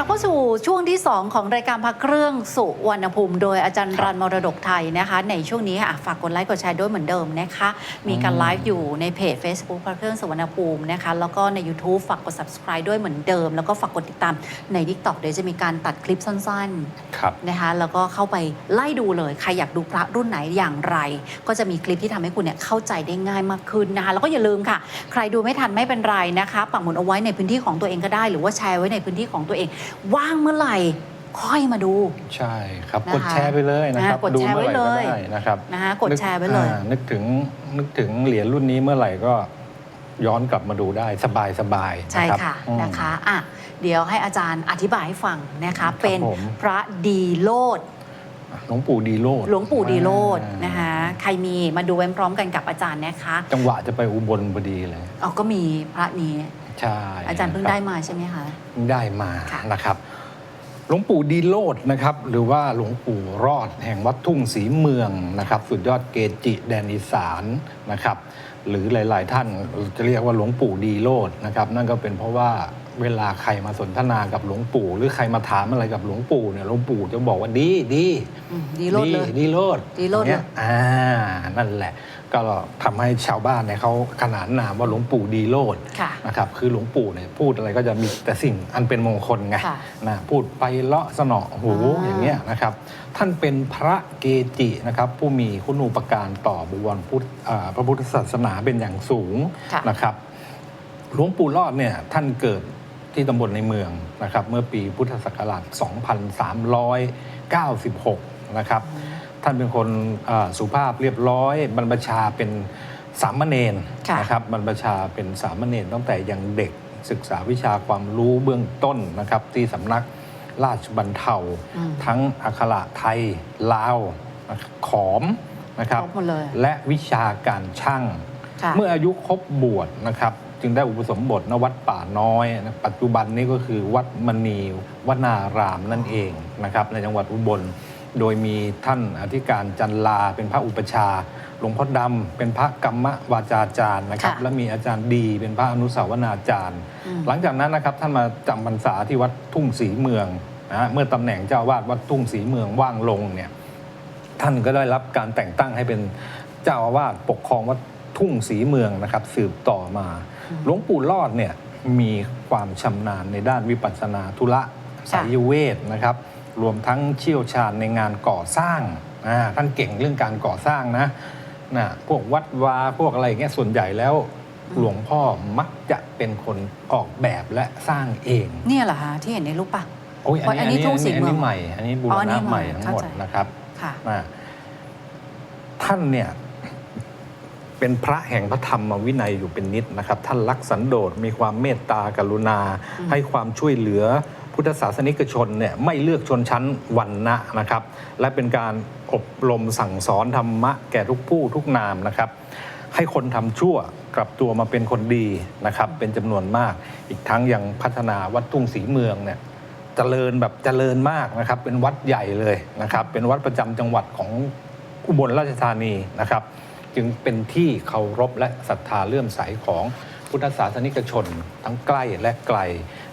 ลับเข้าสู่ช่วงที่ 2 ของรายการพักเครื่องสุวรรณภูมิ โดยอาจารย์รันมรดกไทยนะคะ ในช่วงนี้อะฝากกดไลค์กดแชร์ด้วยเหมือนเดิมนะคะ มีการไลฟ์อยู่ในเพจ Facebook พักเครื่องสุวรรณภูมินะคะ แล้วก็ใน YouTube ฝากกด subscribe ด้วยเหมือนเดิม แล้วก็ฝากกดติดตามใน TikTok เดี๋ยวจะมีการตัดคลิปสั้นๆครับนะคะ แล้วก็เข้าไปไล่ดูเลย ใครอยากดูพระรุ่นไหนอย่างไร ก็จะมีคลิปที่ทำให้คุณเนี่ยเข้าใจได้ง่ายมากขึ้นนะคะ แล้วก็อย่าลืมค่ะ ใครดูไม่ทันไม่เป็นไรนะคะ ปักหมุดเอาไว้ในพื้นที่ของตัวเองก็ได้ หรือว่าแชร์ไว้ในพื้นที่ของตัวเองว่างเมื่อไหร่ค่อยมาดู ใช่ครับ นะคะกดแชร์ไปเลยนะครับอ่ากดดูแชร์เมื่อไหร่ไว้เลก็ยได้นะครับนะคะกดแชร์ไว้เลย อ่านึกถึงนึกถึงเหรียญรุ่นนี้เมื่อไหร่ก็ย้อนกลับมาดูได้สบายสบายๆใช่รับค่ะอืม นะคะอะเดี๋ยวให้อาจารย์อธิบายให้ฟังนะคะครับเป็นผม พระดีโลด หลวงปู่ดีโลดหลวงปู่ดีโลดอ่านะคะ ใครมีมาดูพร้อมๆกันกับอาจารย์นะคะจังหวะจะไปอุบลพอดีเลย เอาก็มีพระนี้ ใช่อาจารย์เพิ่งคบได้มาใช่ไหมคะเพิ่งได้มาค่ะนะครับหลวงปู่ดีโลดนะครับ หรือว่าหลวงปู่รอดแห่งวัดทุ่งศรีเมืองนะครับ สุดยอดเกจิแดนอีสานนะครับ หรือหลาย ๆ ท่านจะเรียกว่าหลวงปู่ดีโลดนะครับ นั่นก็เป็นเพราะว่า เวลาใครมาสนทนากับหลวงปู่ หรือใครมาถามอะไรกับหลวงปู่เนี่ยหลวงปู่จะบอกว่าดีดีอืมดีโลดเลย ดีโลดดีโลดเนี่ยเลยอ่านั่นแหละ ก็ทำให้ชาวบ้านเนี่ยเขาขนานนามว่าหลวงปู่ดีโลด ค่ะ นะครับคือหลวงปู่เนี่ยพูดอะไรก็จะมีแต่สิ่งอันเป็นมงคลไงค่ะนะพูดไปเลาะสนอหูอ่า อย่างเงี้ยนะครับท่านเป็นพระเกจินะครับผู้มีคุณูปการต่อบุวรพุทธอ่าพระพุทธศาสนาเป็นอย่างสูงค่ะ นะครับหลวงปู่รอดเนี่ยท่านเกิด ที่ตำบลในเมืองนะครับเมื่อปีพุทธศักราช 2396 นะครับท่านเป็นคนอ่าสุภาพเรียบร้อย บรรพชาเป็นสามเณรค่ะนะครับบรรพชาเป็นสามเณรตั้งแต่ยังเด็กศึกษาวิชาความรู้เบื้องต้นนะครับที่สำนักราชบันเทาอืมทั้งอักขระไทย ลาว ขอมนะครับครบหมดเลยและวิชาการช่างค่ะเมื่ออายุครบบวชนะครับ จึงได้อุปสมบทณวัดป่าน้อยนะปัจจุบันนี้ก็คือวัดมณีวนารามนั่นเองนะครับในจังหวัดอุบล โดยมีท่านอธิการจันลาเป็นพระอุปชฌาย์หลวงพ่อดำเป็นพระกรรมวาจาจารย์นะครับ ค่ะและมีอาจารย์ดีเป็นพระอนุสาวนาจารย์ อืม หลังจากนั้นนะครับท่านมาจำพรรษาที่วัดทุ่งศรีเมืองนะฮะเมื่อตำแหน่งเจ้าอาวาดวัดทุ่งศรีเมืองว่างลงเนี่ยท่านก็ได้รับการแต่งตั้งให้เป็นเจ้าอาวาสปกครองวัดทุ่งศรีเมืองนะครับ สืบต่อมา หลวงปู่รอดเนี่ยมีความชำนาญในด้านวิปัสสนาธุระสายเวทนะครับ รวมทั้งเชี่ยวชาญในงานก่อสร้างอ่าท่านเก่งเรื่องการก่อสร้างนะนะพวกวัดวาพวกอะไรอย่างเงี้ยส่วนใหญ่แล้วหลวงพ่อมักจะเป็นคนออกแบบและสร้างเอง เนี่ยเหรอคะที่เห็นในรูปปะโอ้ยอันนี้อันนี้ทุ่งศรีเมืองอันนี้ใหม่ อันนี้บูอ๋รออันนี้ณะใหม่ใหม่ทั้งหมดเข้าใจนะครับค่ะอ่าท่านเนี่ย เป็นพระแห่งพระธรรมวินัยอยู่เป็นนิดนะครับ ท่านรักสันโดษมีความเมตตากรุณาอืมให้ความช่วยเหลือพุทธศาสนิกชนเนี่ยไม่เลือกชนชั้นวันนะนะครับ และเป็นการอบรมสั่งสอนธรรมะแก่ทุกผู้ทุกนามนะครับ ให้คนทำชั่วกลับตัวมาเป็นคนดีนะครับ เป็นจำนวนมาก อีกทั้งยังพัฒนาวัดทุ่งศรีเมืองเนี่ยเจริญแบบเจริญมากนะครับ เป็นวัดใหญ่เลยนะครับ เป็นวัดประจำจังหวัดของอุบลราชธานีนะครับ จึงเป็นที่เคารพและศรัทธาเลื่อมใสของพุทธศาสนิกชนทั้งใกล้และไกล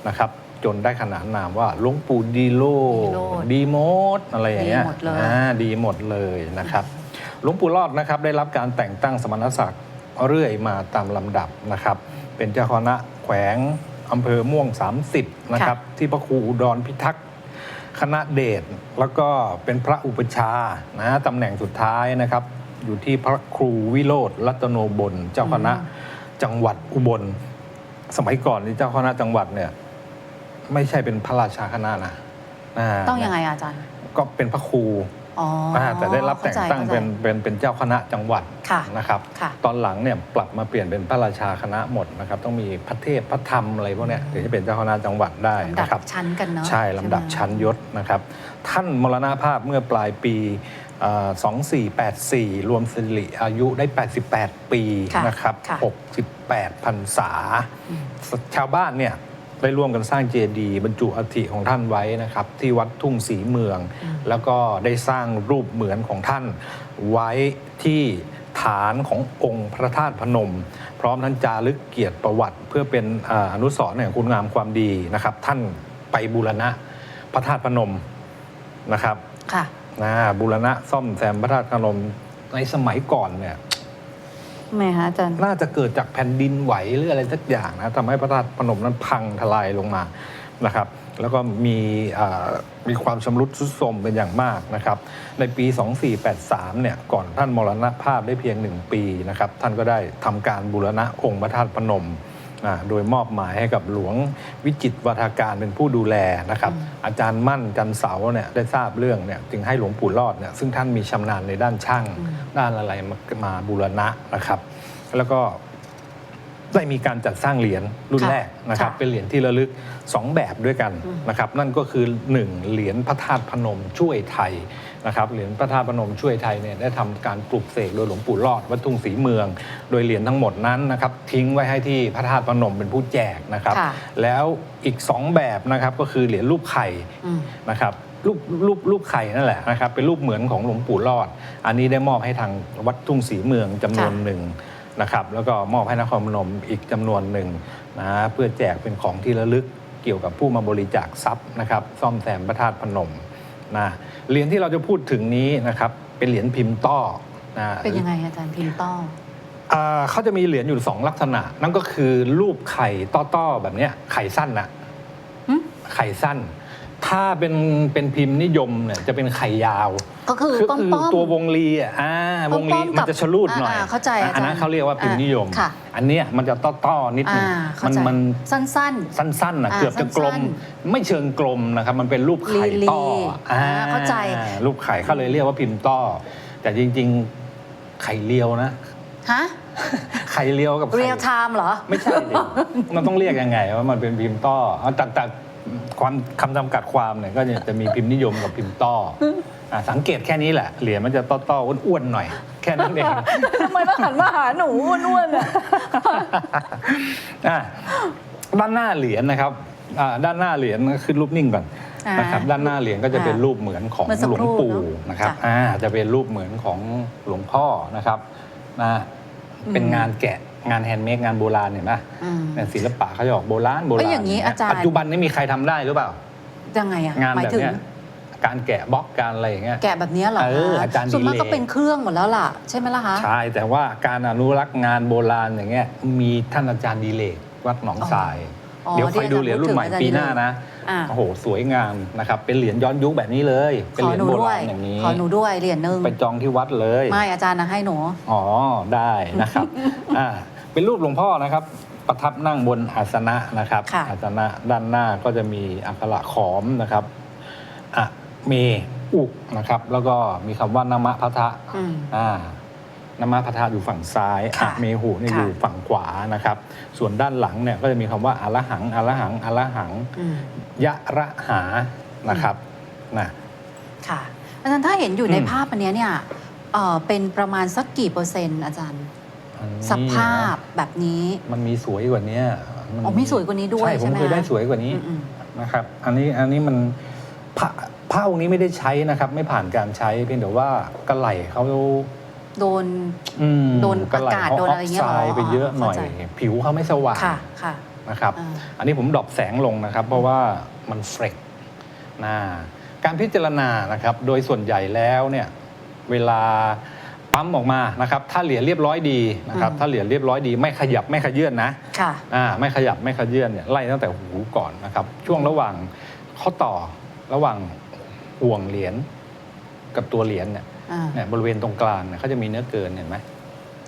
นะครับ จนได้ขนานนามว่าหลวงปู่ดีโลดีโลดีโมดอะไรอย่างเงี้ยดีหมดเลย อ่าดีหมดเลยนะครับหลวงปู่รอดนะครับได้รับการแต่งตั้งสมณศักดิ์เรื่อยมาตามลำดับนะครับ เป็นเจ้าคณะแขวงอำเภอม่วง 30นะครับที่พระครูอุดรพิทักษ์ คณะเดชแล้วก็เป็นพระอุปชฌาย์นะตำแหน่งสุดท้ายนะครับ อยู่ที่พระครูวิโรธรัตโนบลเจ้าคณะจังหวัดอุบล สมัยก่อนนี่เจ้าคณะจังหวัดเนี่ย ไม่ใช่เป็นพระราชาคณะนะาต้องยังไงอะอาจารย์ ก็เป็นพระครูอ๋ออาแต่ได้รับแต่งตั้งข้าใจเป็นเป็นเป็นเจ้าคณะจังหวัดค่ะนะครับค่ะตอนหลังเนี่ยปรับมาเปลี่ยนเป็นพระราชาคณะหมดนะครับต้องมีพระเทพพระธรรมอะไรพวกเนี้ยถึงจะเป็นเจ้าคณะจังหวัดได้ลำดับนะครับชั้นกันเนาะใช่ลำดับไหมชั้นยศนะครับ ท่านมรณภาพเมื่อปลายปีเอ่อ 2484 รวมสิริอายุได้ 88 ปีค่ะนะครับ ค่ะ68พรรษา ชาวบ้านเนี่ยได้ร่วมกันสร้างเจดีย์บรรจุอัฐิของท่านไว้นะครับ ที่วัดทุ่งศรีเมืองแล้วก็ได้สร้างรูปเหมือนของท่านไว้ที่ฐานขององค์พระธาตุพนม พร้อมทั้งจารึกเกียรติประวัติ เพื่อเป็นอ่าอนุสรณ์แห่งคุณงามความดีนะครับ ท่านไปบูรณะพระธาตุพนมนะครับ ค่ะ นะบูรณะซ่อมแซมพระธาตุพนมในสมัยก่อนเนี่ยไงฮะอาจารย์น่าจะเกิดจากแผ่นดินไหวหรืออะไรสักอย่างนะทำให้พระธาตุพนมนั้นพังทลายลงมานะครับ แล้วก็มีอ่ามีความชำรุดทรุดโทรมเป็นอย่างมากนะครับ ในปี 2483 เนี่ยก่อนท่านมรณภาพได้เพียงหนึ่งปีนะครับ ท่านก็ได้ทำการบูรณะองค์พระธาตุพนมอ่า โดยมอบหมายให้กับหลวงวิจิตรวัฒการเป็นผู้ดูแลนะครับอืมอาจารย์มั่นจันเสาเนี่ยได้ทราบเรื่องเนี่ยจึงให้หลวงปู่รอดเนี่ยซึ่งท่านมีชำนาญในด้านช่าง ด้านอะไรมามาบูรณะนะครับ แล้วก็ได้มีการจัดสร้างเหรียญรุ่นค่ะแรกนะครับค่ะเป็นเหรียญที่ระลึก 2 แบบด้วยกันอืมนะครับ นั่นก็คือ 1 เหรียญพระธาตุพนมช่วยไทย นะครับเหรียญพระธาตุพนมช่วยไทยเนี่ยได้ทำการปลุกเสกโดยหลวงปู่รอดวัดทุ่งศรีเมือง โดยเหรียญทั้งหมดนั้นนะครับทิ้งไว้ให้ที่พระธาตุพนมเป็นผู้แจกนะครับค่ะแล้วอีก 2 แบบนะครับก็คือเหรียญรูปไข่อืมนะครับรูปรูปรูปไข่นั่นแหละนะครับเป็นรูปเหมือนของหลวงปู่รอด อันนี้ได้มอบให้ทางวัดทุ่งศรีเมืองจำนวนค่ะหนึ่งนะครับแล้วก็มอบให้นครพนมอีกจำนวนหนึ่งนะเพื่อแจกเป็นของที่ระลึกเกี่ยวกับผู้มาบริจาคทรัพย์นะครับ ซ่อมแซมพระธาตุพนมนะ เหรียญที่เราจะพูดถึงนี้นะครับเป็นเหรียญพิมพ์ต้อนะเป็นยังไงอาจารย์พิมพ์ต้องอ่าเขาจะมีเหรียญอยู่สองลักษณะ นั่นก็คือรูปไข่ต้อๆแบบเนี้ยไข่สั้นนะหึไข่สั้น ถ้าเป็นเป็นพิมพ์นิยมเนี่ยจะเป็นไข่ยาว ก็คือคือป้อมคือป้อม ตัววงลีอะอ่าป้วอมงๆลีกับมันจะชะลูดหน่อยอ่าๆเข้าใจอาจารย์อันนั้นเขาเรียกว่าพิมพ์นิยม ค่ะ อันเนี้ยมันจะต้อๆนิดนึงอ่าเข้ามันใจมัน สั้น สั้นๆนะอ่าเกือบจะกลม สั้นไม่เชิงกลมนะครับ มันเป็นรูปไข่ลีๆต้ออ่าเข้าใจ รูปไข่เขาเลยเรียกว่าพิมพ์ต้อ แต่จริงๆไข่เลียวนะ ๆฮะไข่เลียวกับไข่ เรียลไทม์เหรอ ไม่ใช่ดิ มันต้องเรียกยังไงว่ามันเป็นพิมพ์ต้อเอาแต่แต่ความคำจำกัดความเนี่ยก็จะมีพิมพ์นิยมกับพิมพ์ต้อ อะสังเกตแค่นี้แหละ เหรียญมันจะต้อๆอ้วนๆหน่อย แค่นั้นเอง ทำไมต้องหันมาหาหนูอ้วนๆอะ อะด้านหน้าเหรียญนะครับอ่าด้านหน้าเหรียญก็ขึ้นรูปนิ่งก่อนอ่านนะครับด้านหน้าเหรียญก็จะเป็นอ่ารูปเหมือนของเมื่อสักหลวงครู่ปู่เนอะนะครับจ้ะอ่าจะเป็นรูปเหมือนของหลวงพ่อนะครับนะเป็นอืมงานแกะงานแฮนด์เมดงานโบราณเห็นไหมอืมเนี่ยศิลปะเขาจะออกโบราณโบเอ้ราณยอย่างนี้อาจารย์ ปัจจุบันนี้มีใครทำได้หรือเปล่า ยังไงอะงานหมายแบบถึง เนี้ย การแกะบล็อกการอะไรอย่างเงี้ย แกะแบบเนี้ยเหรอเออคะอาจารย์ส่วนมากดีเลย์ก็เป็นเครื่องหมดแล้วล่ะ ใช่ไหมล่ะคะ ใช่แต่ว่าการอนุรักษ์งานโบราณอย่างเงี้ยมีท่านอาจารย์ดีเลกวัดหนองทราย อ๋อเดี๋ยวคอยดูที่เหรียญอาจารย์รุ่นใหม่พูดถึงปีหน้านะอ่าโอ้โหสวยงามนะครับเป็นเหรียญย้อนยุคแบบนี้เลย เป็นขเหอรียญหนูโบด้วรายณอย่างนี้ ขอหนูด้วยเหรียญหนึ่งไปจองที่วัดเลย ไม่อาจารย์นะให้หนู อ๋อ ได้นะครับ อ่าเป็นรูปหลวงพ่อนะครับ ประทับนั่งบนอาสนะนะครับ ค่ะอาสนะด้านหน้าก็จะมีอักขระขอมนะครับอะ เมอุกนะครับ แล้วก็มีคำว่านามะพัทะอืม อ่านามะพัทะอยู่ฝั่งซ้ายค่ะอะเมหุนี่ค่ะ อยู่ฝั่งขวานะครับ ส่วนด้านหลังเนี่ยก็จะมีคำว่าอะระหังอะระหังอะระหัง อืม ยะระหานะครับนะ ค่ะอาจารย์ถ้าเห็นอยู่ในอืม ภาพอันเนี้ยเนี่ยเอ่อเป็นประมาณสักกี่เปอร์เซ็นต์อาจารย์ อันนี้สภาพแบบนี้ มันมีสวยกว่านี้อ๋อมีสวยกว่านี้ด้วยใช่ผมใช่ไหมเคยได้คะสวยกว่านี้ อืม นะครับ อันนี้อันนี้มันผ้าผ้าองค์นี้ไม่ได้ใช้นะครับ ไม่ผ่านการใช้เพียงแต่ว่ากระไหล่เขาๆโดน อืมโดนกระไหล่อากาศเขาโดนออะอไรฟเงี้ยไซเหรอด์ไปเยอะหน่อย เข้าใจ ผิวเขาไม่สว่างค่ะค่ะนะครับ อ่าอันนี้ผมดรอปแสงลงนะครับ เพราะว่ามันเฟรกนะการพิจารณานะครับ โดยส่วนใหญ่แล้วเนี่ยเวลาปั๊มออกมานะครับ ถ้าเหรียญเรียบร้อยดีนะครับอืมถ้าเหรียญเรียบร้อยดี ไม่ขยับไม่ขยื่นนะค่ะ อ่าไม่ขยับไม่ขยื่นเนี่ยไล่ตั้งแต่หูก่อนนะครับ ช่วงระหว่างข้อต่อระหว่าง ห่วงเหรียญกับตัวเหรียญเนี่ยอ่าเนี่ยบริเวณตรงกลางเนี่ยเขาจะมีเนื้อเกินเห็นไหม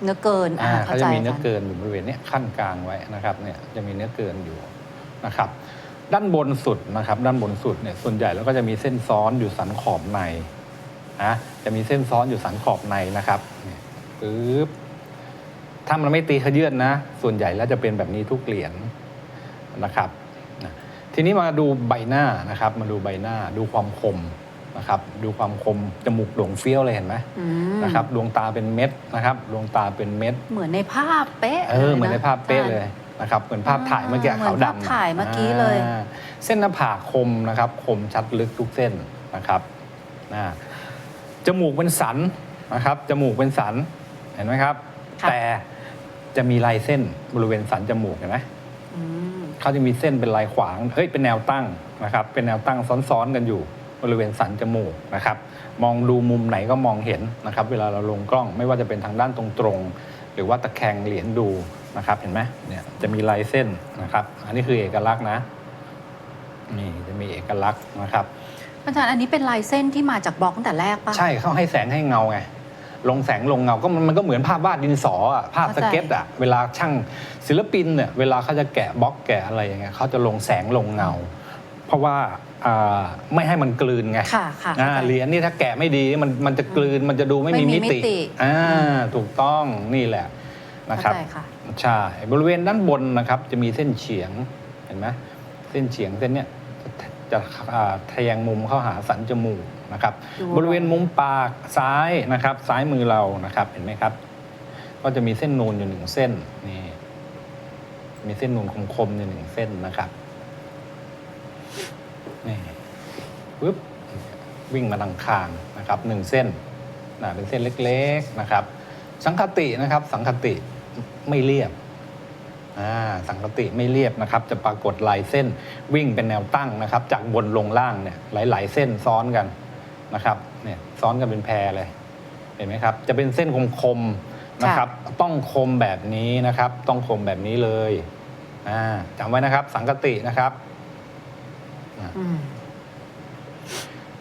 เนื้อเกินอ่าอ่าเขาเข้าใจจะมีเนื้ออาจารย์เกินอยู่บริเวณเนี้ยขั้นกลางไว้นะครับเนี่ยจะมีเนื้อเกินอยู่นะครับ ด้านบนสุดนะครับ ด้านบนสุดเนี่ยส่วนใหญ่แล้วก็จะมีเส้นซ้อนอยู่สันขอบในนะจะมีเส้นซ้อนอยู่สันขอบในนะครับเนี่ยปึ๊บถ้ามันไม่ตีขยื่นนะ ส่วนใหญ่แล้วจะเป็นแบบนี้ทุกเหรียญนะครับนะทีนี้มาดูใบหน้านะครับ มาดูใบหน้าดูความคม นะครับดูความคมจมูกโด่งเฟี้ยวเลยเห็นไหมอืมนะครับดวงตาเป็นเม็ดนะครับดวงตาเป็นเม็ด เหมือนในภาพเป๊ะเออ เหมือนในภาพเป๊ะอาจารเลยนะครับเหมือนภาพถ่ายเมื่อกี้อ่าขาวเหมือนภาพดำถ่ายเมื่อกี้เลยอ่าเส้นหน้าผากคมนะครับคมชัดลึกทุกเส้นนะครับอ่าจมูกเป็นสันนะครับจมูกเป็นสันเห็นไหมครับ ค่ะ แต่จะมีลายเส้นบริเวณสันจมูกเห็นไหม อืม เขาจะมีเส้นเป็นลายขวาง เฮ้ย เป็นแนวตั้งนะครับ เป็นแนวตั้งซ้อนๆกันอยู่ บริเวณสันจมูกนะครับ มองดูมุมไหนก็มองเห็นนะครับ เวลาเราลงกล้องไม่ว่าจะเป็นทางด้านตรงๆ หรือว่าตะแคงเหรียญดูนะครับ เห็นไหมเนี่ยจะมีลายเส้นนะครับ อันนี้คือเอกลักษณ์นะนี่จะมีเอกลักษณ์นะครับอาจารย์อันนี้เป็นลายเส้นที่มาจากบล็อกตั้งแต่แรกปะใช่เขาให้แสงให้เงาไงลงแสงลงเงาก็มันมันก็เหมือนภาพวาดดินสออะภาพสเข้าใจเก็ตอะเวลาช่างศิลปินเนี่ยเวลาเขาจะแกะบล็อกแกะอะไรอย่างเงี้ยเขาจะลงแสงลงเงา เพราะว่า อ่าไม่ให้มันกลืนไงค่ะค่ะอ่าเข้าใจ เหรียญนี่ถ้าแกะไม่ดีมันมันจะกลืนมันจะดูไม่มีไม่มีมิติมิติอ่าอืม ถูกต้องนี่แหละนะครับเข้าใจค่ะ ใช่บริเวณด้านบนนะครับ จะมีเส้นเฉียงเห็นไหมเส้นเฉียงเส้นเนี้ยจะจะอ่าแทงมุมเข้าหาสันจมูกนะครับ ดู บริเวณมุมปากซ้ายนะครับ ซ้ายมือเรานะครับเห็นไหมครับ ก็จะมีเส้นนูนอยู่หนึ่งเส้นนี่มีเส้นนูนคมๆอยู่หนึ่งเส้นนะครับนี่ ปึ๊บวิ่งมาทางคางนะครับหนึ่งเส้นนะเป็นเส้นเล็กๆนะครับ สังคตินะครับสังคติไม่เรียบอ่าสังคติไม่เรียบนะครับ จะปรากฏลายเส้นวิ่งเป็นแนวตั้งนะครับ จากบนลงล่างเนี่ยหลาย ๆ เส้นซ้อนกันนะครับเนี่ยซ้อนกันเป็นแพรเลยเห็นไหมครับ จะเป็นเส้นคมๆนะครับ ต้องคมแบบนี้นะครับ ต้องคมแบบนี้เลยอ่าจำไว้นะครับ สังคตินะครับอืม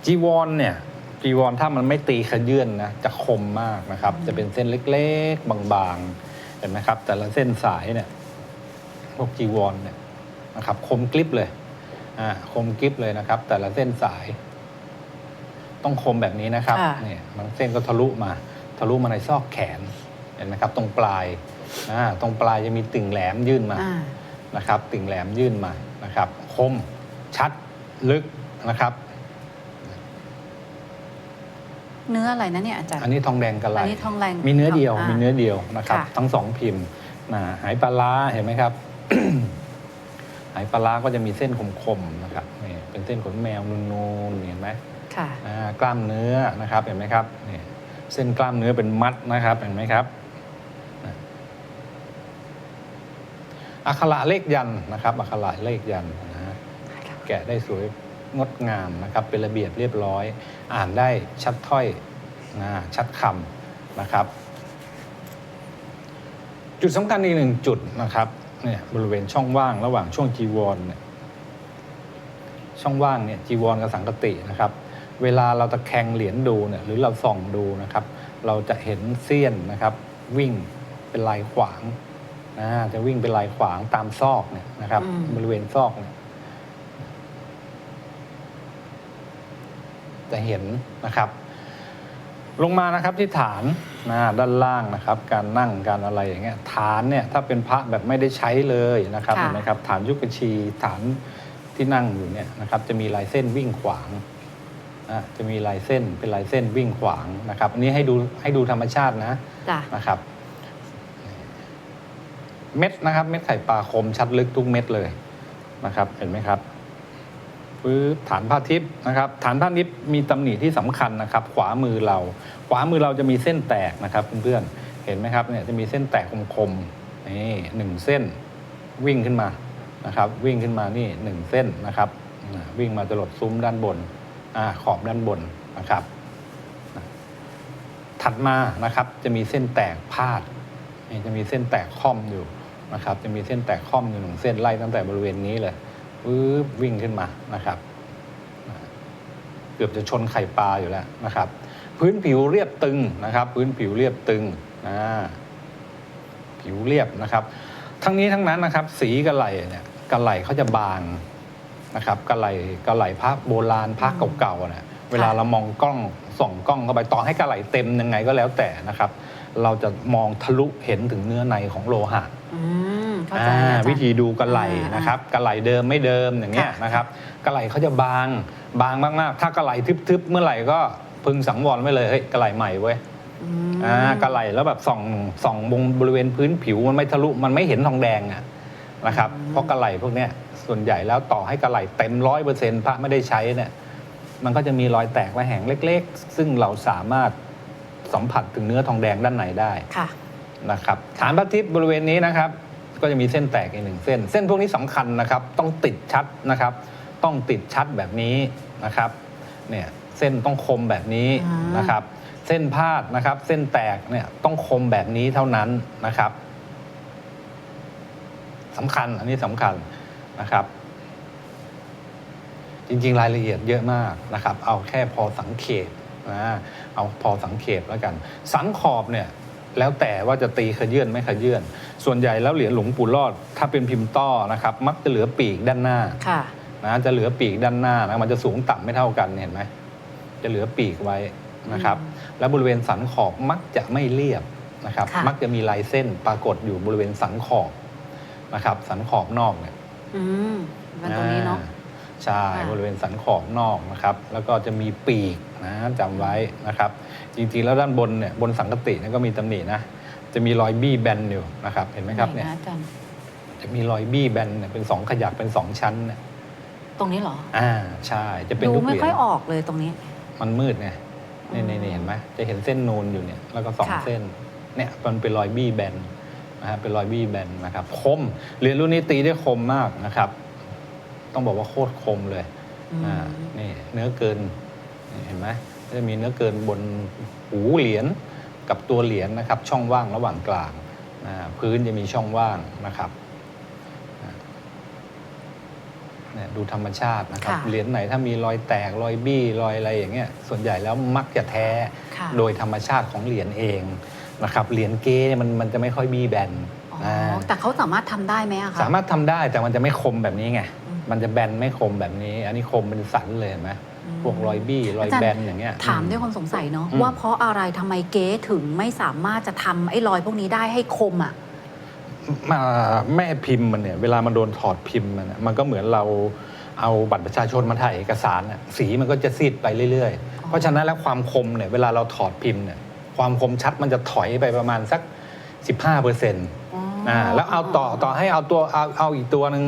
จีวรเนี่ยจีวรถ้ามันไม่ตีขยื่นนะจะคมมากนะครับ จะเป็นเส้นเล็กๆ บางๆ เห็นไหมครับ แต่ละเส้นสายเนี่ยพวกจีวรเนี่ยนะครับ คมกริบเลยอ่าคมกริบเลยนะครับ แต่ละเส้นสาย ต้องคมแบบนี้นะครับค่ะ เนี่ยบางเส้นก็ทะลุมา ทะลุมาในซอกแขนเห็นไหมครับ ตรงปลายอ่าตรงปลายจะมีติ่งแหลมยื่นมา อ่า นะครับติ่งแหลมยื่นมานะครับ คมชัดลึกนะครับ เนื้ออะไรนะเนี่ยอาจารย์ อันนี้ทองแดงกะไหลอันนี้ทองแดงมีเนื้อเดียวอ่ามีมีเนื้อเดียวนะครับ ค่ะ ทั้งสองพิมพ์นะหายปลาร้าเห็นไหมครับ หายปลาร้าก็จะมีเส้นคมๆนะครับนี่เป็นเส้นขนแมวนูนๆเห็นไหม ค่ะ อ่ากล้ามเนื้อนะครับเห็นไหมครับนี่เส้นกล้ามเนื้อเป็นมัดนะครับเห็นไหมครับนะอักขระเลขยันต์นะครับอักขระเลขยันต์นะฮะแกะได้สวย งดงามนะครับเป็นระเบียบเรียบร้อย อ่านได้ชัดถ้อยนะชัดคำนะครับ จุดสำคัญอีกหนึ่งจุดนะครับเนี่ยบริเวณช่องว่างระหว่างช่วงจีวรเนี่ยช่องว่างเนี่ยจีวรกับสังกตินะครับ เวลาเราตะแคงเหรียญดูเนี่ยหรือเราส่องดูนะครับ เราจะเห็นเสี้ยนนะครับ วิ่งเป็นลายขวางนะจะวิ่งเป็นลายขวางตามซอกเนี่ยนะครับอืมบริเวณซอกเนี่ย จะเห็นนะครับ ลงมานะครับที่ฐานนะด้านล่างนะครับ การนั่งการอะไรอย่างเงี้ยฐานเนี่ยถ้าเป็นพระแบบไม่ได้ใช้เลยนะครับค่ะ เห็นไหมครับฐานยุกชีฐานที่นั่งอยู่เนี่ยนะครับจะมีลายเส้นวิ่งขวางนะจะมีลายเส้นเป็นลายเส้นวิ่งขวางนะครับอันนี้ให้ดูให้ดูธรรมชาตินะ จ้ะ นะครับเม็ดนะครับ เม็ดไข่ปลาคมชัดลึกทุกเม็ดเลยนะครับ เห็นไหมครับ ปึ๊บฐานผ้าทิพย์นะครับฐานผ้าทิพย์มีตำหนิที่สำคัญนะครับ ขวามือเรา ขวามือเราจะมีเส้นแตกนะครับเพื่อนๆเห็นไหมครับเนี่ยจะมีเส้นแตกคมๆนี่หนึ่งเส้นวิ่งขึ้นมานะครับ วิ่งขึ้นมานี่หนึ่งเส้นนะครับวิ่งมาจรดซุ้มด้านบนอขอบด้านบนนะครับ ถัดมานะครับจะมีเส้นแตกพาดจะมีเส้นแตกค่อมอยู่นะครับ จะมีเส้นแตกค่อมอยู่หนึ่งเส้นไล่ตั้งแต่บริเวณนี้เลย ปึ๊บวิ่งขึ้นมานะครับ เกือบจะชนไข่ปลาอยู่แล้วนะครับ พื้นผิวเรียบตึงนะครับ พื้นผิวเรียบตึงอ่าผิวเรียบนะครับ ทั้งนี้ทั้งนั้นนะครับ สีกระไหลเนี่ยกระไหลเขาจะบางนะครับกระไหลกระไหลพระโบราณพระเก่าๆเนี่ยเวลาเรามองกล้องส่องกล้องเข้าไปต่อให้กระไหลเต็มยังไงก็แล้วแต่นะครับ เราจะมองทะลุเห็นถึงเนื้อในของโลหะ เข้าใจอ่าอาจารย์วิธีดูกระไหลอ่าน นะครับกระไหลเดิมไม่เดิมอย่างเงี้ยค่ะนะครับกระไหลเขาจะบางบางมากๆ ถ้ากระไหลทึบๆเมื่อไหร่ก็พึงสังวรไว้เลยเฮ้ยกระไหลใหม่เว้ยอืม อ่ากระไหลแล้วแบบส่องส่องบงบริเวณพื้นผิวมันไม่ทะลุมันไม่เห็นทองแดงอะนะครับเพราะกระไหลพวกเนี้ยส่วนใหญ่แล้วต่อให้กระไหลเต็มร้อยเปอร์เซ็นต์พระไม่ได้ใช้เนี่ยมันก็จะมีรอยแตกระแหงเล็ก ๆ ซึ่งเราสามารถสัมผัสถึงเนื้อทองแดงด้านในได้ ค่ะ นะครับฐานพระทิพย์บริเวณนี้นะครับ ก็จะมีเส้นแตกอีกหนึ่งเส้น เส้นพวกนี้สำคัญนะครับ ต้องติดชัดนะครับ ต้องติดชัดแบบนี้นะครับ เนี่ยเส้นต้องคมแบบนี้อ่านนะครับ เส้นพาดนะครับ เส้นแตกเนี่ยต้องคมแบบนี้เท่านั้นนะครับสำคัญอันนี้สำคัญนะครับ จริงๆ รายละเอียดเยอะมากนะครับ เอาแค่พอสังเกตนะเอาพอสังเกตแล้วกัน สันขอบเนี่ย แล้วแต่ว่าจะตีขยื่นไม่ขยื่นส่วนใหญ่แล้วเหรียญหลวงปู่รอด ถ้าเป็นพิมพ์ต้อนะครับ มักจะเหลือปีกด้านหน้าค่ะนะจะเหลือปีกด้านหน้านะมันจะสูงต่ำไม่เท่ากันเห็นไหมจะเหลือปีกไว้นะครับ แล้วบริเวณสันขอบมักจะไม่เรียบนะครับค่ะมักจะมีลายเส้นปรากฏอยู่บริเวณสันขอบนะครับ สันขอบนอกเนี่ยอืมมันตรงนี้เนาะอ่าใช่ค่ะบริเวณสันขอบนอกนะครับ แล้วก็จะมีปีกนะจำไว้นะครับ จริงๆแล้วด้านบนเนี่ยบนสังกติเนี่ยก็มีตำหนินะ จะมีรอยบี้แบนอยู่นะครับ เห็นไหมครับไหนเนี่ยนะอาจารย์จะมีรอยบี้แบนเนี่ยเป็นสองขยักเป็นสองชั้นเนี่ยตรงนี้เหรอ อ่าใช่จะเป็นดูทุกเหไม่รียญค่อยออกเลยตรงนี้ มันมืดไงนี่อืมนี่นี่เห็นไหมจะเห็นเส้นนูนอยู่เนี่ยแล้วก็สองค่ะ เส้นเนี่ยมันเป็นรอยบี้แบนนะฮะเป็นรอยบี้แบนนะครับคมเหรียญรุ่นนี้ตีได้คมมากนะครับ ต้องบอกว่าโคตรคมเลย อืมอ่า นี่เนื้อเกินนี่เห็นไหมก็ จะมีเนื้อเกินบนหูเหรียญกับตัวเหรียญนะครับ ช่องว่างระหว่างกลางอ่าพื้นจะมีช่องว่างนะครับอ่าเนี่ยดูธรรมชาตินะครับ ค่ะเหรียญไหนถ้ามีรอยแตกรอยบี้รอยอะไรอย่างเงี้ยส่วนใหญ่แล้วมักจะแท้ค่ะ โดยธรรมชาติของเหรียญเองนะครับเหรียญเก้เนี่ยมันมันจะไม่ค่อยบี้แบนอ๋ออาแต่เขาสามารถทำได้ไหมอะคะสามารถทำได้แต่มันจะไม่คมแบบนี้ไง อืมมันจะแบนไม่คมแบบนี้ อันนี้คมเป็นสันเลยเห็นไหมอืม พวกรอยบี้รอยอาจารย์ แบนอย่างเงี้ย ถามด้วยความสงสัยเนาะอืม ว่าเพราะอะไรทำไมเก๊ถึงไม่สามารถจะทำไอ้รอยพวกนี้ได้ให้คมอะ มาแม่พิมพ์มันเนี่ยเวลามันโดนถอดพิมพ์มันเนี่ยมันก็เหมือนเราเอาบัตรประชาชนมาถ่ายเอกสารน่ะสีมันก็จะซีดไปเรื่อยอ๋อๆเพราะฉะนั้นแล้วความคมเนี่ยเวลาเราถอดพิมพ์เนี่ยความคมชัดมันจะถอยไปประมาณสัก 15เปอร์เซ็นต์ อ่าแล้วเอาต่อต่อให้เอาตัวเอาเอาอีกตัวหนึ่ง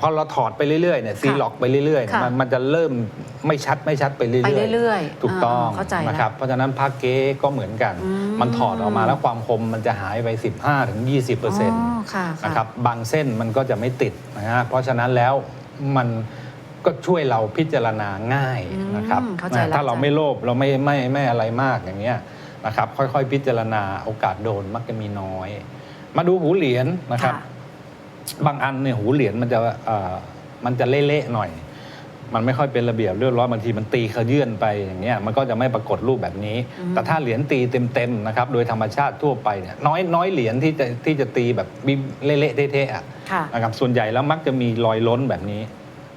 พอเราถอดไปเรื่อยๆเนี่ยซีล็อกไปเรื่อยๆเนี่ยค่ะมันมันจะเริ่มไม่ชัดไม่ชัดไปเรื่อยไปๆเรื่อยๆถูกต้องาเข้าใจแล้วนะครับเพราะฉะนั้นพาเก้ก็เหมือนกัน อืม มันถอดออกมาแล้วความคมมันจะหายไป 15-20%ถึง20เปอร์เซ็นต์ค่ะนะครับบางเส้นมันก็จะไม่ติดนะฮะเพราะฉะนั้นแล้วมันก็ช่วยเราพิจารณาง่ายนะครับอืมเข้าใจนะแล้ว ถ้าเราอาจารย์ไม่โลภเราไม่ไม่ไม่อะไรมากอย่างเงี้ยนะครับค่อยๆ พิจารณาโอกาสโดนมักจะมีน้อย มาดูหูเหรียญนะครับ ค่ะ บางอันเนี่ยหูเหรียญมันจะเอ่อมันจะเละๆหน่อย มันไม่ค่อยเป็นระเบียบเรียบร้อยบางทีมันตีขยื่นไปอย่างเงี้ยมันก็จะไม่ปรากฏรูปแบบนี้อืมแต่ถ้าเหรียญตีเต็มๆนะครับ โดยธรรมชาติทั่วไปเนี่ยน้อยน้อยเหรียญที่จะที่จะตีแบบบิเละๆเทะๆอะค่ะนะครับส่วนใหญ่แล้วมักจะมีรอยล้นแบบนี้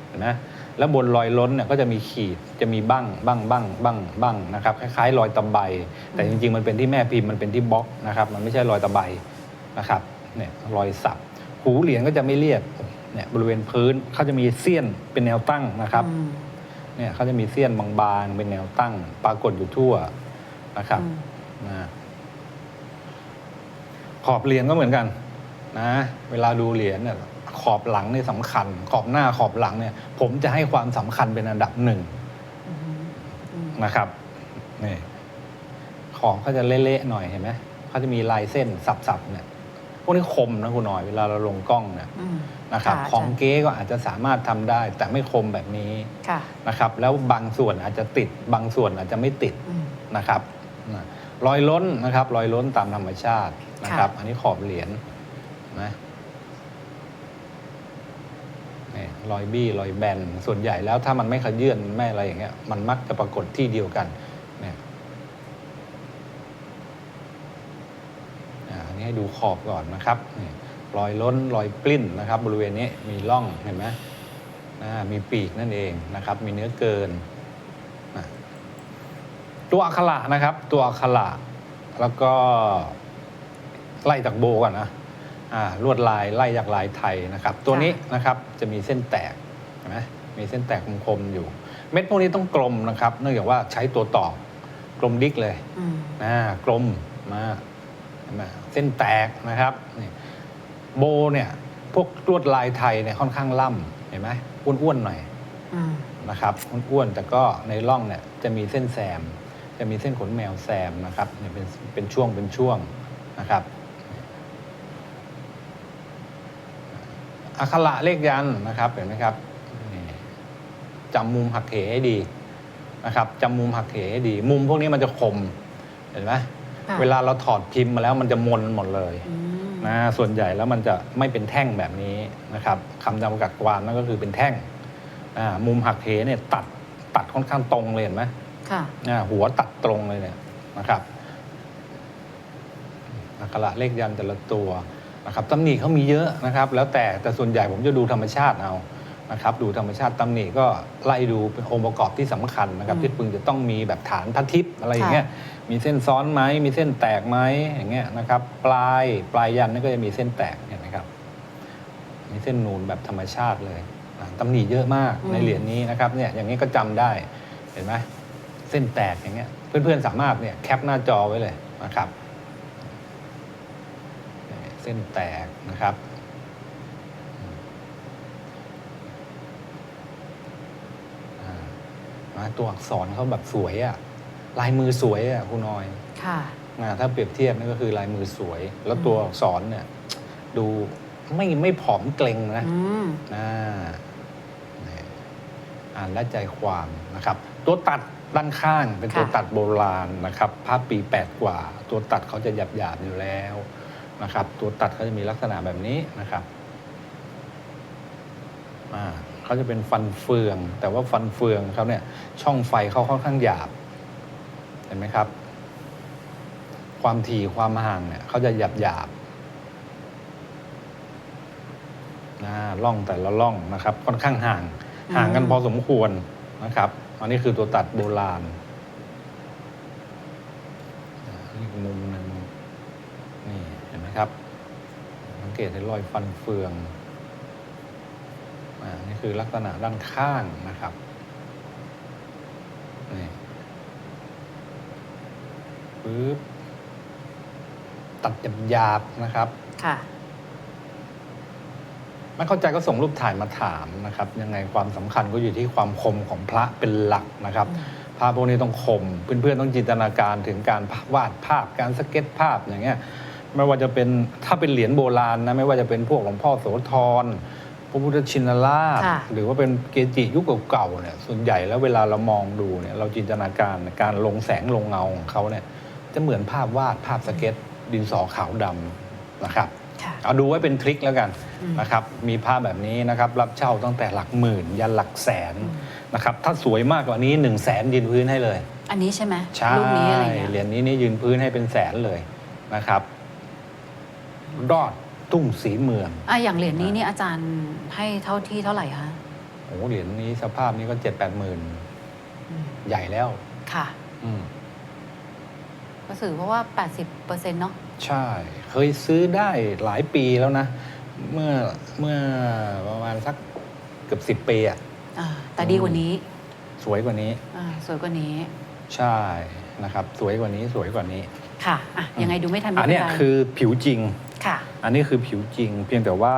เห็นไหมแล้วบนรอยล้นเนี่ยก็จะมีขีดจะมีบ้างบ้างบ้างบ้างบ้างนะครับคล้ายๆรอยตะไบแต่จริงๆ มันเป็นที่แม่พิมพ์มันเป็นที่บล็อกนะครับ มันไม่ใช่รอยตะไบนะครับเนี่ยรอยสับ หูเหรียญก็จะไม่เรียบเนี่ยบริเวณพื้นเขาจะมีเสี้ยนเป็นแนวตั้งนะครับอืมเนี่ยเขาจะมีเสี้ยนบางๆเป็นแนวตั้ง ปรากฏอยู่ทั่วนะครับอืมนะขอบเหรียญก็เหมือนกัน นะ เวลาดูเหรียญเนี่ยขอบหลังนี่สำคัญ ขอบหน้าขอบหลังเนี่ย ผมจะให้ความสำคัญเป็นอันดับหนึ่งอืมอืมนะครับนี่ขอบเขาจะเละๆหน่อยเห็นไหมเขาจะมีลายเส้นสับๆเนี่ย พวกนี้คมนะคุณหน่อยเวลาเราลงกล้องเนี่ยอืม นะครับค่ะของอาจารย์เก๊ก็อาจจะสามารถทำได้ แต่ไม่คมแบบนี้ค่ะนะครับ แล้วบางส่วนอาจจะติด บางส่วนอาจจะไม่ติดอืม นะครับนะรอยล้นนะครับรอยล้นตามธรรมชาตินะครับค่ะอันนี้ขอบเหรียญนะนี่รอยบี้รอยแบนส่วนใหญ่แล้วถ้ามันไม่ขยื่นไม่อะไรอย่างเงี้ยมันมักจะปรากฏที่เดียวกันเนี่ยอ่าอันนี้ ให้ดูขอบก่อนนะครับนี่รอยล้นรอยปลิ้นนะครับ บริเวณนี้มีร่องเห็นไหมอ่ามีปีกนั่นเองนะครับ มีเนื้อเกิน ตัวอักขระนะครับ ตัวอักขระแล้วก็ไล่จากโบก่อนนะอ่าลวดลายไล่จากลายไทยนะครับ ตัวนี้นะครับจะมีเส้นแตกเห็นไหมมีเส้นแตกคมๆอยู่ เม็ดพวกนี้ต้องกลมนะครับ เนื่องจากว่าใช้ตัวตอกกลมดิกเลยอืมนะกลมมา เห็นไหมเส้นแตกนะครับนี่โบเนี่ยพวกลวดลายไทยเนี่ยค่อนข้างล่ำเห็นไหมอ้วนๆหน่อยอืมนะครับอ้วนๆแต่ก็ในร่องเนี่ยจะมีเส้นแซม จะมีเส้นขนแมวแซมนะครับเนี่ยเป็นเป็นช่วงเป็นช่วงนะครับอักขระเลขยันต์นะครับเห็นไหมครับนี่จำมุมหักเหให้ดีนะครับจำมุมหักเหให้ดี มุมพวกนี้มันจะคมเห็นไหมค่ะ เวลาเราถอดพิมพ์มาแล้วมันจะมนหมดเลยอืมนะส่วนใหญ่แล้วมันจะไม่เป็นแท่งแบบนี้นะครับคำจำกัดความนั่นก็คือเป็นแท่งอ่ามุมหักเหเนี่ยตัดตัดค่อนข้างตรงเลยเห็นไหมค่ะอ่าหัวตัดตรงเลยเนี่ยนะครับอักขระเลขยันต์แต่ละตัวนะครับตำหนิเขามีเยอะนะครับ แล้วแต่แต่ส่วนใหญ่ผมจะดูธรรมชาติเอา นะครับดูธรรมชาติตำหนิก็ไล่ดูเป็นองค์ประกอบที่สำคัญนะครับอืมที่พึงจะต้องมีแบบฐานพระทิพย์อะไรอย่างเงี้ยมีเส้นซ้อนไหมมีเส้นแตกไหมอย่างเงี้ยนะครับปลายปลายยันนี่ก็จะมีเส้นแตกเห็นไหมครับมีเส้นนูนแบบธรรมชาติเลยอ่าตำหนิเยอะมากอืมในเหรียญนี้นะครับเนี่ยอย่างนี้ก็จำได้เห็นไหมเส้นแตกอย่างเงี้ยเพื่อนๆสามารถเนี่ยแคปหน้าจอไว้เลยนะครับนี่เส้นแตกนะครับอืมอ่า นะตัวอักษรเขาแบบสวยอะลายมือสวยอะคุณนอยค่ะอ่าถ้าเปรียบเทียบนี่ก็คือลายมือสวย แล้วอืมตัวอักษรเนี่ยดูไม่ไม่ผอมเกรงนะ อืม อ่านี่อ่านและใจความนะครับ ตัวตัดด้านข้างเป็นตัวค่ะ ตัดโบราณนะครับภาพปีแปดกว่า ตัวตัดเขาจะหยาบหยาบๆอยู่แล้วนะครับ ตัวตัดเขาจะมีลักษณะแบบนี้นะครับอ่า เขาจะเป็นฟันเฟือง แต่ว่าฟันเฟืองเขาเนี่ยช่องไฟเขาค่อนข้างหยาบ เห็นไหมครับ ความถี่ความห่างเนี่ยเขาจะหยาบหยาบๆนะล่องแต่ละล่องนะครับ ค่อนข้างห่างอืมห่างกันพอสมควรนะครับ อันนี้คือตัวตัดโบราณอ่านี่อีกมุมหนึ่งนี่เห็นไหมครับ สังเกตเห็นรอยฟันเฟืองอ่า นี่คือลักษณะด้านข้างนะครับนี่ปึ๊บตัดหยาบๆนะครับ ค่ะ ไม่เข้าใจก็ส่งรูปถ่ายมาถามนะครับ ยังไงความสำคัญก็อยู่ที่ความคมของพระเป็นหลักนะครับ ภาพพวกนี้ต้องคม เพื่อนๆต้องจินตนาการถึงการวาดภาพการสเก็ตภาพอย่างเงี้ยไม่ว่าจะเป็นถ้าเป็นเหรียญโบราณนะไม่ว่าจะเป็นพวกหลวงพ่อโสธร พระพุทธชินราช ค่ะ หรือว่าเป็นเกจิยุคเก่าๆเนี่ยส่วนใหญ่แล้วเวลาเรามองดูเนี่ยเราจินตนาการการลงแสงลงเงาของเขาเนี่ยจะเหมือนภาพวาดภาพสเก็ตดินสอขาวดำนะครับ ค่ะ เอาดูไว้เป็นทริคแล้วกันอืมนะครับ มีภาพแบบนี้นะครับ รับเช่าตั้งแต่หลักหมื่น ยันหลักแสนอืม นะครับ ถ้าสวยมากกว่านี้1นึ่งแสนยืนพื้นให้เลยอันนี้ใช่ไหมใช่รูปนี้อะไรเงี้ย เหรียญนี้นี่ยืนพื้นให้เป็นแสนเลยนะครับ รอด ตุ้งสีเมืองอะอย่างเหรียญนี้นี่อาจารย์ให้เท่าที่เท่าไหร่คะโอ้โหเหรียญนี้สภาพนี้ก็เจ็ดแปดหมื่นอืมใหญ่แล้ว ค่ะ อืมก็ถือเพราะว่า 80%เนาะใช่ เคยซื้อได้หลายปีแล้วนะ เมื่อเมื่อประมาณสักเกือบสิบปีอะอ่าแต่ดีกว่านี้สวยกว่านี้ อ่าสวยกว่านี้ ใช่นะครับ สวยกว่านี้สวยกว่านี้ ค่ะอะยังไงดูไม่ทันไม่อันเป็เนี้นยไรคือผิวจริง ค่ะ อันนี้คือผิวจริง เพียงแต่ว่า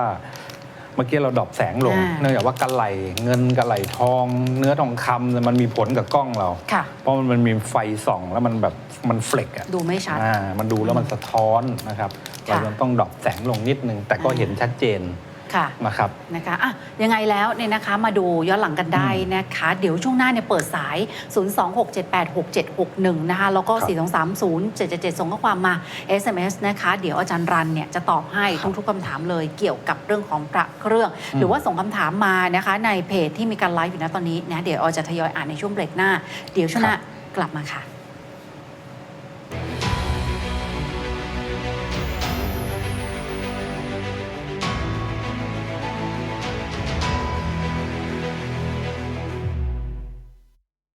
เมื่อกี้เราดรอปแสงลง อ่า เนื่องจากว่ากระไหลเงินกระไหลทอง เนื้อทองคำเนี่ยมันมีผลกับกล้องเรา ค่ะ เพราะมันมีไฟส่องแล้วมันแบบมันเฟลกอะดูไม่ชัด อ่ามันดูแล้วมันสะท้อนนะครับค่ะเราต้องดรอปแสงลงนิดนึง แต่ก็อ่า เห็นชัดเจน ค่ะนะครับ นะคะอะยังไงแล้วเนี่ยนะคะมาดูย้อนหลังกันได้นะคะ เดี๋ยวช่วงหน้าเนี่ยเปิดสาย 026786761 นะคะ แล้วก็ ครับ4230777 ส่งข้อความมา SMS นะคะ เดี๋ยวอาจารย์รันเนี่ยจะตอบให้ครับทุกๆคำถามเลยเกี่ยวกับเรื่องของพระเครื่อง อืม หรือว่าส่งคำถามมานะคะ ในเพจที่มีการไลฟ์อยู่นะตอนนี้นะเดี๋ยวออจะทยอยอ่านในช่วงเบรกหน้า เดี๋ยวช่วงหน้ากลับมาค่ะ